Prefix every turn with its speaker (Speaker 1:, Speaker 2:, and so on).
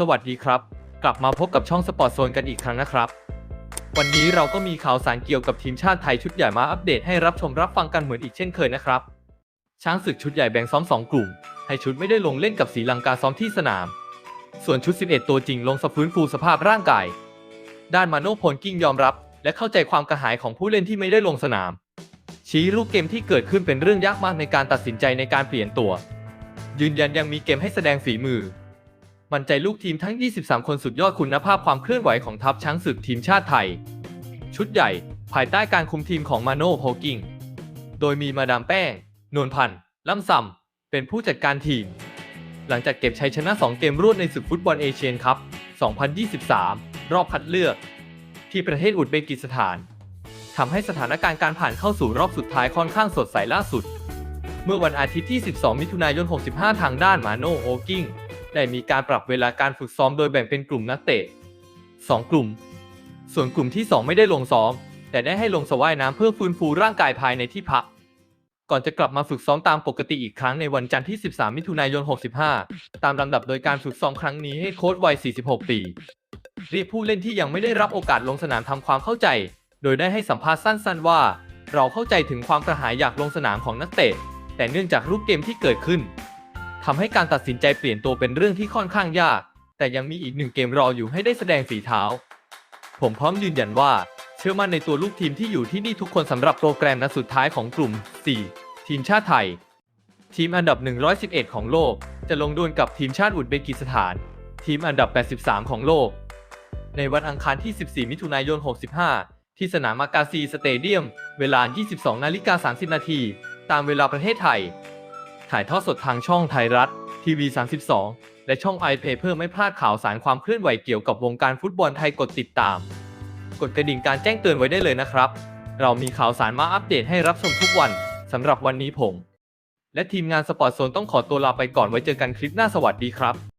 Speaker 1: สวัสดีครับ กลับมาพบกับช่องสปอร์ตโซนกันอีกครั้งนะครับ วันนี้เราก็มีข่าวสารเกี่ยวกับทีมชาติไทยชุดใหญ่มาอัปเดตให้รับชมรับฟังกันเหมือนอีกเช่นเคยนะครับ ช้างศึกชุดใหญ่แบ่งซ้อม 2 กลุ่ม ให้ชุดไม่ได้ลงเล่นกับสีลังกาซ้อมที่สนาม ส่วนชุด 11 ตัวจริงลงสฟื้นฟูสภาพร่างกาย ด้านมาโนโพลกิ้งยอมรับ และเข้าใจความกระหายของผู้เล่นที่ไม่ได้ลงสนาม ชี้รูปเกมที่เกิดขึ้นเป็นเรื่องยากมากในการตัดสินใจในการเปลี่ยนตัว ยืนยันยังมีเกมให้แสดงฝีมือ มั่นใจลูกทีมทั้ง 23 คนสุดยอดคุณภาพความเคลื่อนไหวของทัพช้างศึกทีมชาติไทย ชุดใหญ่ ภายใต้การคุมทีมของมาโน่โพกิ้งโดยมีมาดามแป้ง นวลพันธ์ล่ำซำเป็นผู้จัดการทีม หลังจากเก็บชัยชนะ 2 เกมรวดในศึกฟุตบอลเอเชียนคัพ 2023 รอบคัดเลือก ที่ประเทศอุซเบกิสถานทำให้สถานการณ์การผ่านเข้าสู่รอบสุดท้ายค่อนข้างสดใสล่าสุด เมื่อวันอาทิตย์ที่ 12 มิถุนายน 65 ทางด้านมาโน่โอกิ้ง ได้มีการปรับเวลาการฝึกซ้อมโดยแบ่งเป็นกลุ่มนักเตะ 2 กลุ่ม ส่วนกลุ่มที่ 2 ไม่ได้ลงซ้อม แต่ได้ให้ลงสว่ายน้ำเพื่อฟื้นฟูร่างกายภายในที่พัก ก่อนจะกลับมาฝึกซ้อมตามปกติอีกครั้งในวันจันทร์ที่ 13 มิถุนายน 65 ตามลำดับโดยการฝึกซ้อมครั้งนี้ให้โค้ชวัย 46 ปีเรียกผู้เล่นที่ยังไม่ได้รับโอกาสลงสนามทำความเข้าใจ โดยได้ให้สัมภาษณ์สั้น ๆ ว่า เราเข้าใจถึงความกระหายอยากลงสนามของนักเตะ แต่เนื่องจากรูปเกมที่เกิดขึ้น ทำให้การตัดสินใจเปลี่ยนตัวเป็นเรื่องที่ค่อนข้างยาก แต่ยังมีอีกหนึ่งเกมรออยู่ให้ได้แสดงฝีเท้า ผมพร้อมยืนยันว่า เชื่อมั่นในตัวลูกทีมที่อยู่ที่นี่ทุกคนสำหรับโปรแกรมนัดสุดท้ายของกลุ่ม 4 ทีมชาติไทย ทีมอันดับ 111 ของโลก จะลงดวลกับทีมชาติอุซเบกิสถาน ทีมอันดับ 83 ของโลก ในวันอังคารที่ 14 มิถุนายน 65 ที่สนามมากาซีสเตเดียม เวลา 22 นาฬิกา 30 นาที ตามเวลาประเทศไทย ถ่ายทอดสดทางช่องไทยรัฐ ทีวี 32 และช่อง i p a y เพื่อไม่พลาดข่าวสารความเคลื่อนไหวเกี่ยวกับวงการฟุตบอลไทยกดติดตาม กดกระดิ่งการแจ้งเตือนไว้ได้เลยนะครับ เรามีข่าวสารมาอัปเดตให้รับชมทุกวันสำหรับวันนี้ผม และทีมงานสปอร์ตโซนต้องขอตัวลาไปก่อนไว้เจอกันคลิปหน้าสวัสดีครับ